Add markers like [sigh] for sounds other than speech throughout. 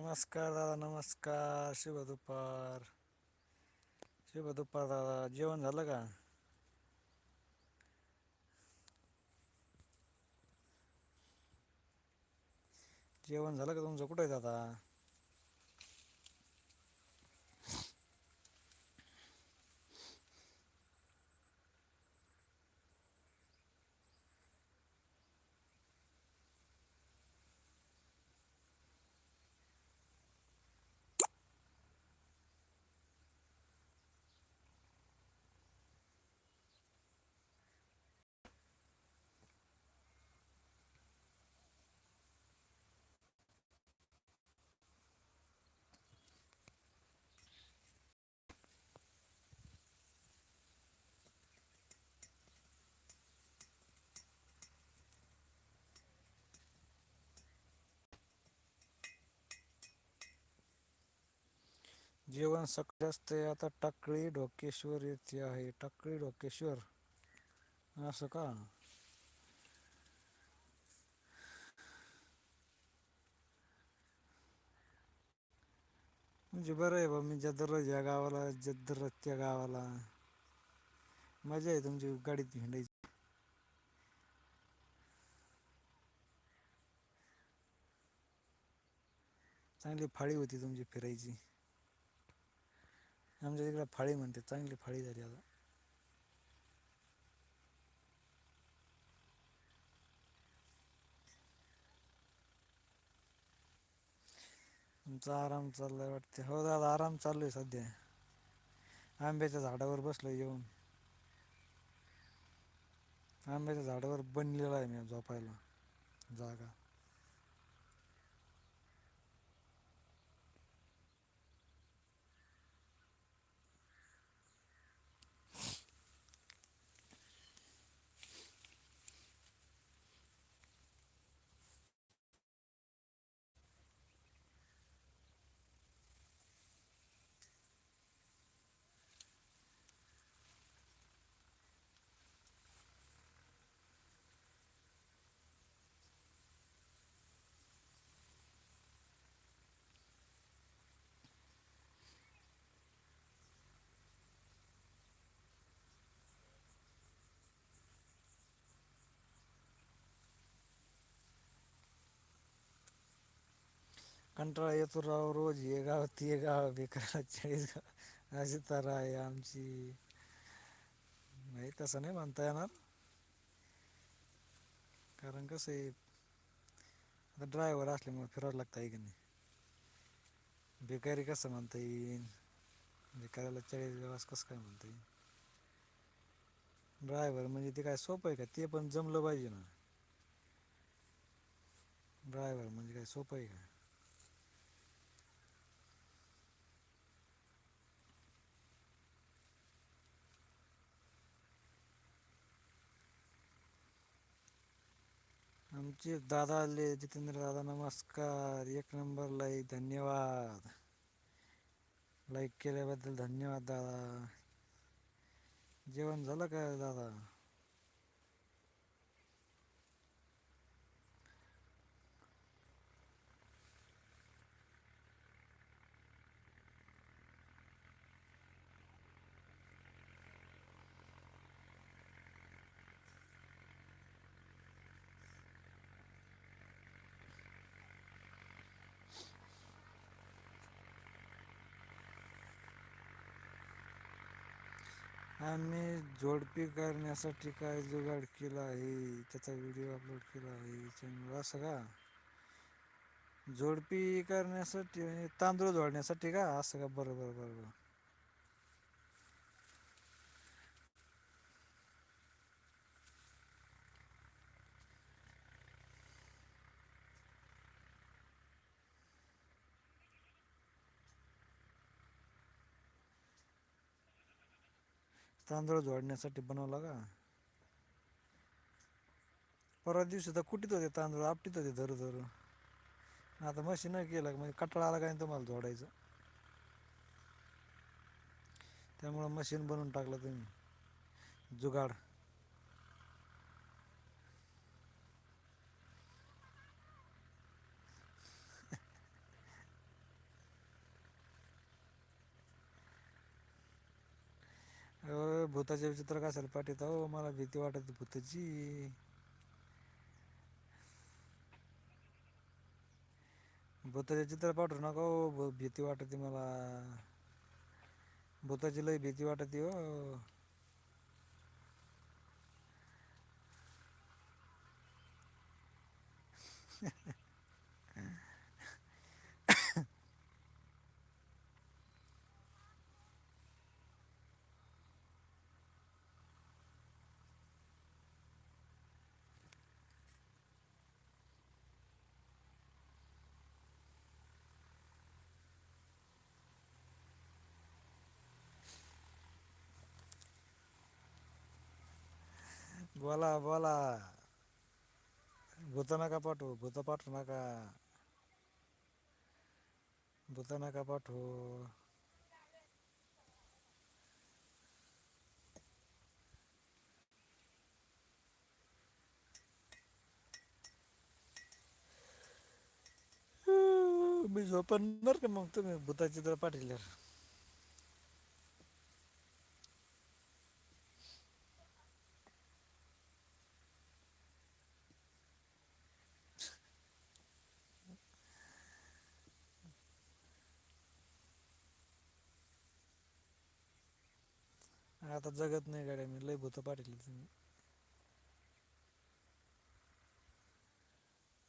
नमस्कार दादा नमस्कार. शुभ दुपार. शुभ दुपार दादा. जेवण झालं का? जेवण झालं का तुमचं? कुठं आहे आता जेवण सकाळी असते आता टाकळी ढोकेश्वर येथे आहे. टाकळी ढोकेश्वर. असं का? म्हणजे बरं आहे बा मी ज्या या गावाला ज त्या गावाला. मजा आहे तुमची गाडीत हिंडायची चांगली फाळी होती तुमची फिरायची. आमच्या तिकडे फाळी म्हणते चांगली फाळी झाली आता. आमचा आराम चाललाय वाटते हो दादा आराम चालू आहे सध्या. आंब्याच्या झाडावर बसलो येऊन. आंब्याच्या झाडावर बनलेला आहे मी झोपायला जागा. कंटाळा येतो राव रोज हे गाव ते गाव बेकार चाळीस गाव अशी तर आहे आमची. नाही तसं नाही म्हणता येणार. कारण कसं आहे आता ड्रायव्हर असल्यामुळे फिरावं लागतं आहे की नाही? बेकारी कसं म्हणता येईन बेकाराला चाळीस असं कसं काय म्हणता येईल? ड्रायव्हर म्हणजे ते काय सोपं आहे का? ते पण जमलं पाहिजे ना. ड्रायव्हर म्हणजे काय सोपं आहे का? तुमचे दादा आले जितेंद्र दादा नमस्कार. एक नंबर लाईक धन्यवाद. लाईक केल्याबद्दल धन्यवाद दादा. जेवण झालं का दादा? आम्ही जोडपी करण्यासाठी काय जुगाड केला आहे त्याचा व्हिडिओ अपलोड केला आहे चॅनल असं का? जोडपी करण्यासाठी म्हणजे तांदूळ जोडण्यासाठी का? असं का? बरोबर बरोबर तांदूळ जोडण्यासाठी बनवला का? परवा दिवशी तर कुठीत होते तांदूळ आपटीत होते धरू धरू आता मशीन केलं म्हणजे कटाळा आला काय तुम्हाला जोडायचं? त्यामुळं मशीन बनवून टाकलं तुम्ही. जुगाड. भूताचे चित्र कशाला पाठीत हो मला भीती वाटत भूताची. भूताचे चित्र पाठवू नका हो भीती वाटते मला. भूताची लई भीती वाटते हो. [laughs] बोला बोला भूत नका पाठवू भूत पाठवू नका भूत नका पाठवू मी झोपणार का मग तुम्ही भूताची तर पाठवल्यावर आता जगत नाही गाड्या मी लय भूत पाठवली तुम्ही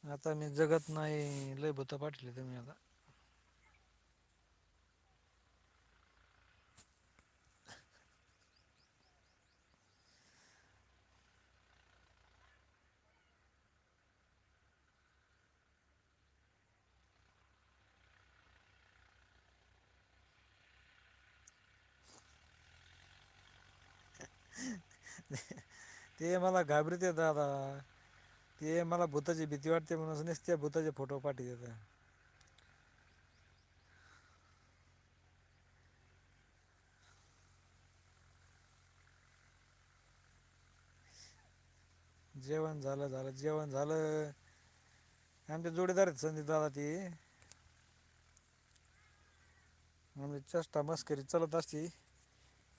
आता मी जगत नाही लय भूत पाठवली तुम्ही आता. [laughs] ते मला घाबरते दादा ते मला भूताची भीती वाटते म्हणून त्या भूताचे फोटो पाठवतात जेवण झालं झालं जेवण झालं. आमचे जोडीदार आहेत संदीप दादा ती. म्हणजे चष्टा मस्करी चालत असती.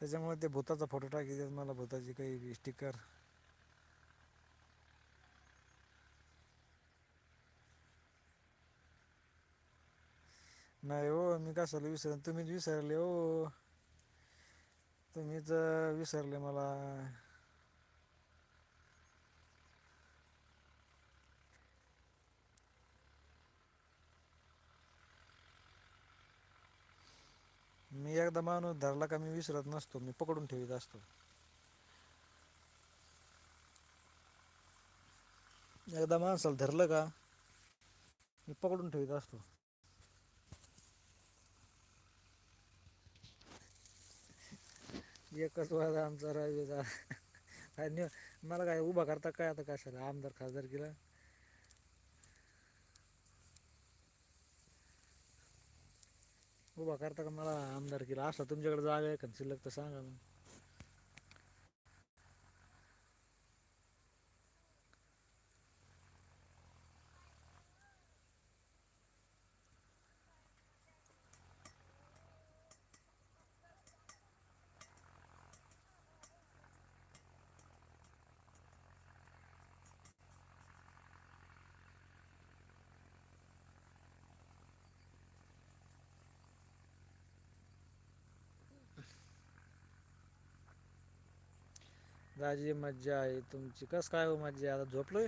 त्याच्यामुळे ते भूताचा फोटो टाकी देत मला भूताची काही स्टिकर नाही हो मी कशाला विसर तुम्हीच विसरले हो. तुम्हीच विसरले मला. मी एकदा माणूस धरला का मी विसरत नसतो मी पकडून ठेवीत असतो. एकदा माणसाला धरलं का मी पकडून ठेवीत असतो. एकच वाद आमचा राजूचा आणि मला काय उभा करता काय आता कशाला? आमदार खासदार केला उभा करता का मला आमदार केला? असा तुमच्याकडे जागा आहे का? शिल्लक तर सांगा मग दाजी मज्जा आहे तुमची. कस काय हो मज्जा? आहे? आता झोपलोय?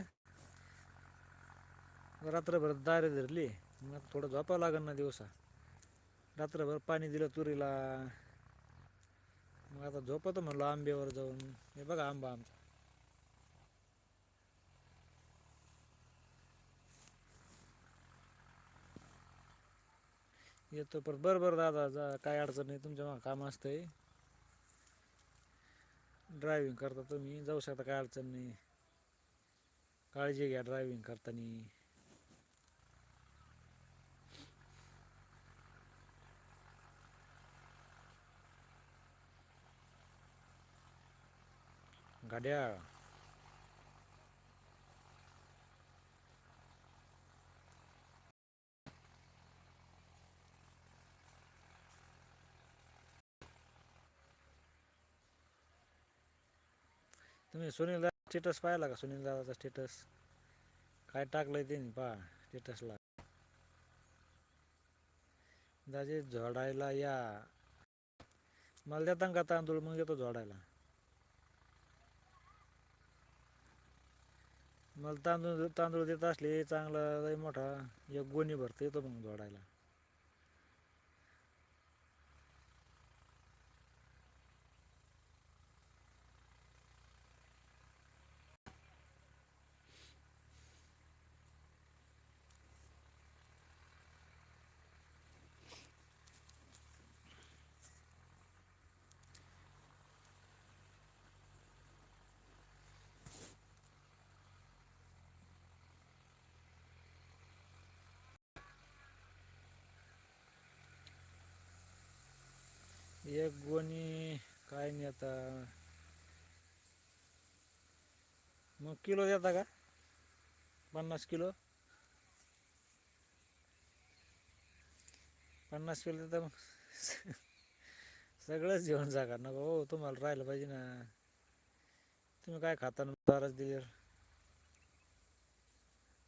रात्रभर दारे धरली. मग थोडं झोपावं लागेल ना दिवसा. रात्रभर पाणी दिलं तुरीला. मग आता झोपतो म्हणलं आंब्यावर जाऊन. हे बघा आंबा आमचा. येतो परत. बरं बरं दादा जा काय अडचण नाही. तुमच्या मग काम असतंय. ड्रायव्हिंग करता तुम्ही. जाऊ शकता काय अडचण नाही. काळजी घ्या ड्रायव्हिंग करताना. गाड्या. तुम्ही सुनील दादा स्टेटस पाहिला का? सुनील दादाचा स्टेटस काय टाकलंय त्यांनी? पहा स्टेटसला दाजे झोडायला या. मला देता का तांदूळ? मग येतो झोडायला. मला तांदूळ तांदूळ देत असले चांगला लय मोठा. एक गोणी भरतो येतो मग झोडायला. एक गोणी काय नाही आता. मग किलो देता का? पन्नास किलो? पन्नास किलो देता मग. सगळंच जेवण जागा ना हो तुम्हाला राहिलं पाहिजे ना. तुम्ही काय खाता ना दाराच दिले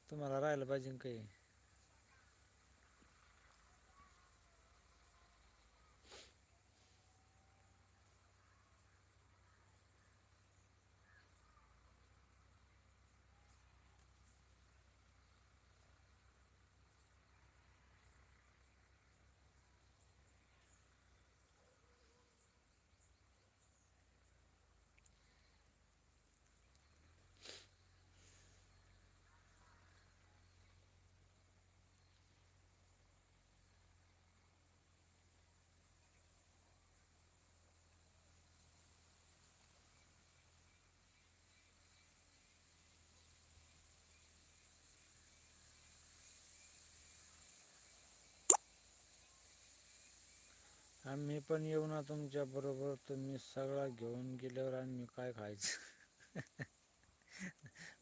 तुम्हाला राहिलं पाहिजे काही. आम्ही पण येऊ ना तुमच्या बरोबर. तुम्ही सगळा घेऊन गेल्यावर आम्ही काय खायचं? [laughs]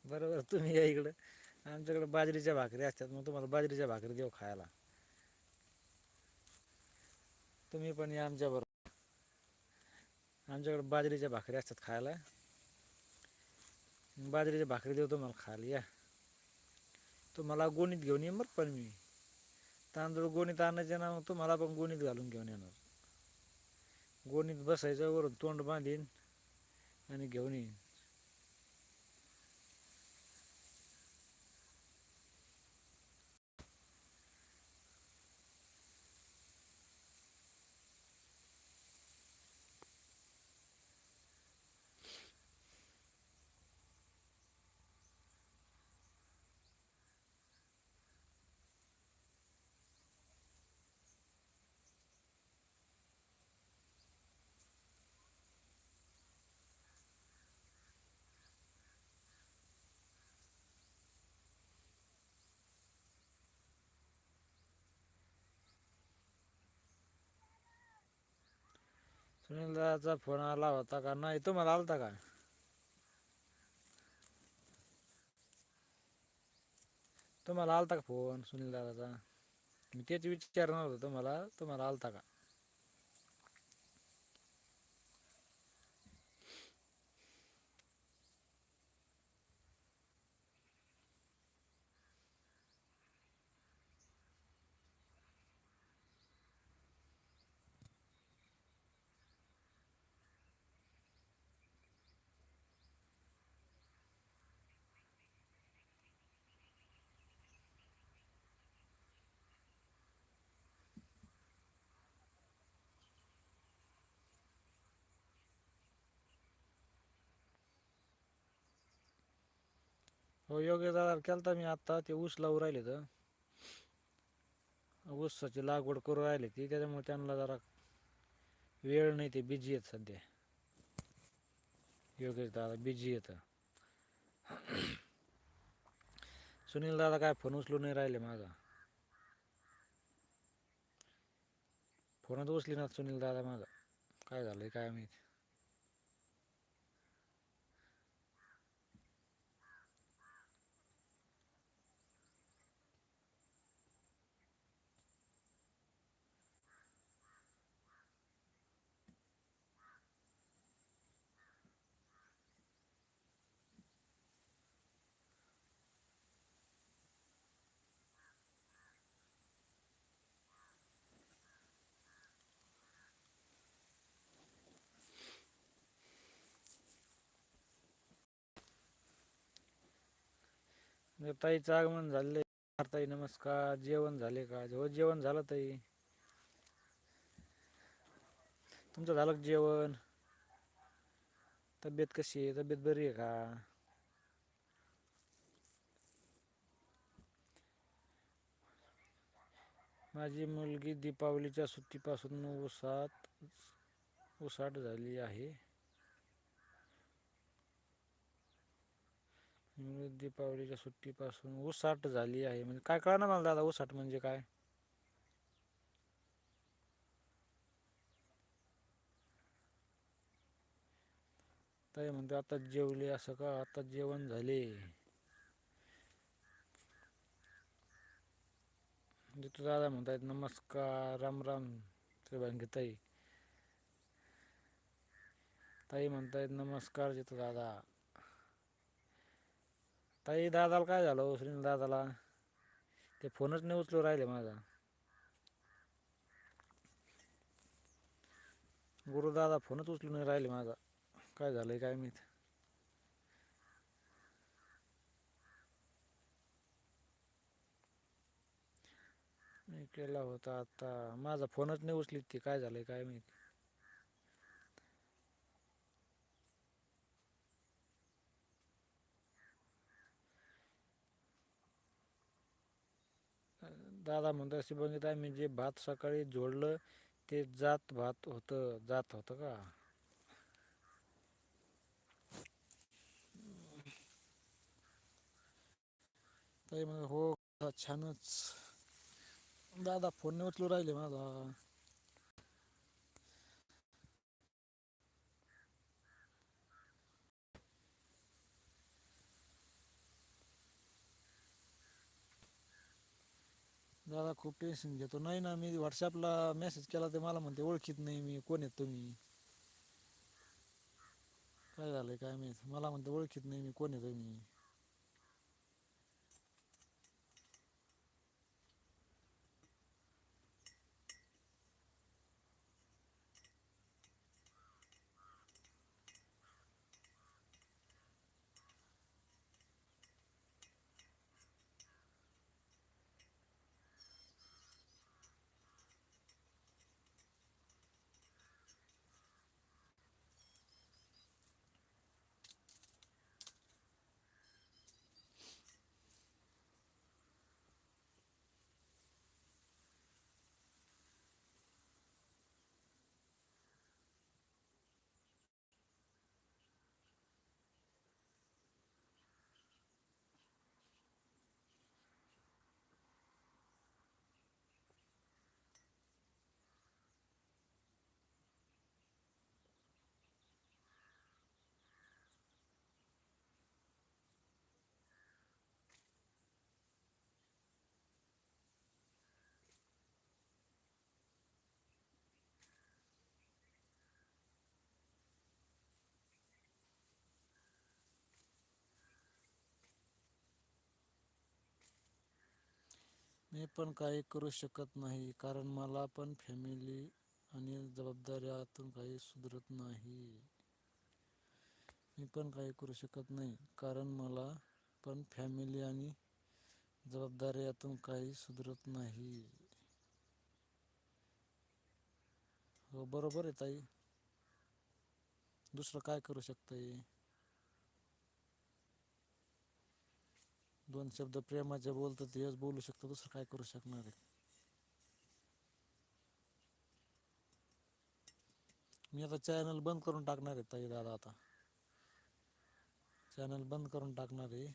बरोबर तुम्ही या इकडं. आमच्याकडे बाजरीच्या भाकरी असतात मग तुम्हाला बाजरीच्या भाकरी देऊ खायला. तुम्ही पण या आमच्या बरोबर. आमच्याकडे बाजरीच्या भाकरी असतात खायला. बाजरीच्या भाकरी देऊ तुम्हाला खायला या. तुम्हाला गोणीत घेऊन ये मग पण मी. तांदूळ गोणीत आणायचे ना मग तुम्हाला पण गोणीत घालून घेऊन येणार. गोणीत बसायचं वरून तोंड बांधीन आणि घेऊन येईन. सुनील दादाचा फोन आला होता का? नाही तुम्हाला आलता का? तुम्हाला आलता का फोन सुनील दादाचा मी तेच विचारणार होतो तुम्हाला तुम्हाला आलता का? हो योग्य दादा केलता मी आत्ता. ते ऊस लावून राहिले तर. ऊसाची लागवड करू राहिले ती. त्याच्यामुळे त्यांना जरा वेळ नाही ते. बिझी आहेत सध्या. योगेश दादा बिझी येतं सुनील दादा काय फोन उचलू नाही राहिले माझा. फोनच उचली ना सुनील दादा माझा. काय झालंय काय माहिती. म्हणजे ताईचं आगमन झाले. ताई नमस्कार. जेवण झाले का हो जेवण झालं ताई. तुमचं झालं जेवण? तब्येत कशी आहे? तब्येत बरी आहे का? माझी मुलगी दीपावलीच्या सुट्टीपासून उसात उसाट झाली आहे. दीपावलीच्या सुट्टीपासून उसाट झाली आहे. म्हणजे काय कळणार मला दादा ओसाट म्हणजे काय? ताई म्हणते आता जेवले असं का? आता जेवण झाले. म्हणजे जितू दादा म्हणतायत नमस्कार राम राम. श्रीभांगी ताई. ताई म्हणतायत नमस्कार जितू दादा. ताई दादाला काय झालं हो दादाला? ते फोनच नाही उचलू राहिले माझा. गुरुदादा फोनच उचलू नाही राहिले माझा. काय झालंय काय माहीत? मी केला होता आता. माझा फोनच नाही उचलीत ती. काय झालंय काय माहिती? दादा म्हणतात अशी बघित आहे मी जे भात सकाळी जोडलं ते जात भात होतं जात होतं का? ताई म्हणजे हो छानच. दादा फोन उचलू राहिले माझा. दादा खूप टेन्शन घेतो. नाही ना मी व्हॉट्सअपला मेसेज केला ते मला म्हणते ओळखीत नाही मी कोण आहेत तुम्ही? काय झालंय काय माहीत. मला म्हणते ओळखीत नाही मी कोण आहे तुम्ही? मी पण काही करू शकत नाही कारण मला पण फॅमिली आणि जबाबदाऱ्यातून काही सुधरत नाही. मी पण काही करू शकत नाही कारण मला पण फॅमिली आणि जबाबदाऱ्यातून काही सुधरत नाही. हो बरोबर आहे ताई. दुसरं काय करू शकतंय? दोन शब्द प्रेमाचे बोलतात तेच बोलू शकतो दुसरं काय करू शकणार आहे? मी आता चॅनल बंद करून टाकणार आहे ताई दादा आता. चॅनल बंद करून टाकणार आहे.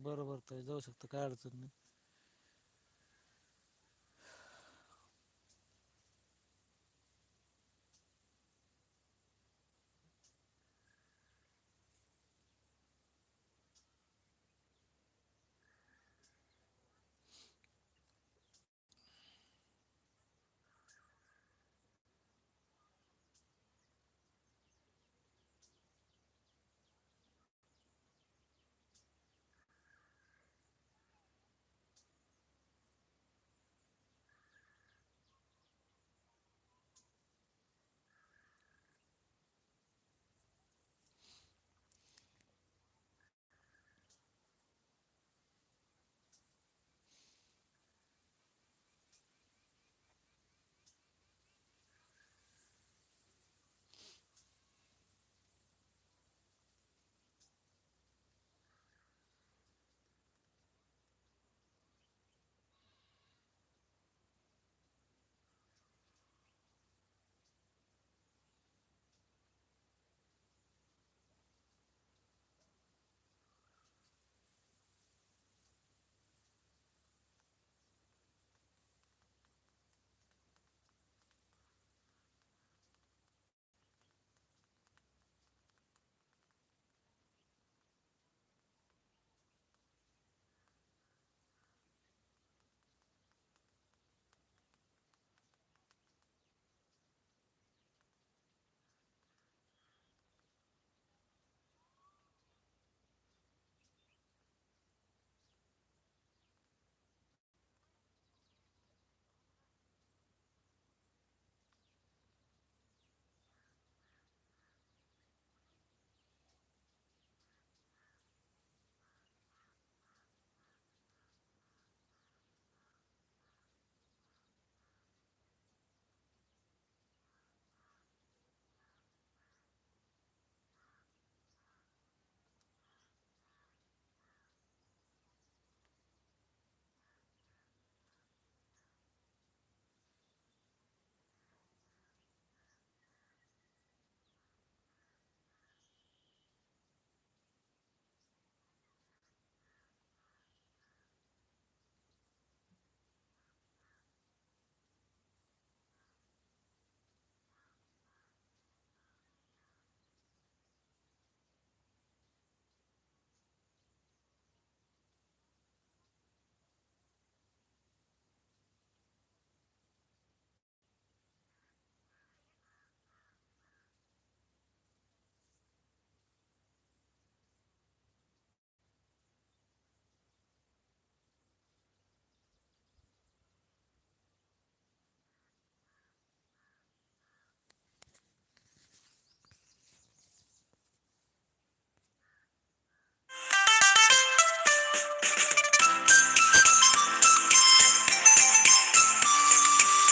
बरोबर तर जाऊ शकतं काय अडचण नाही.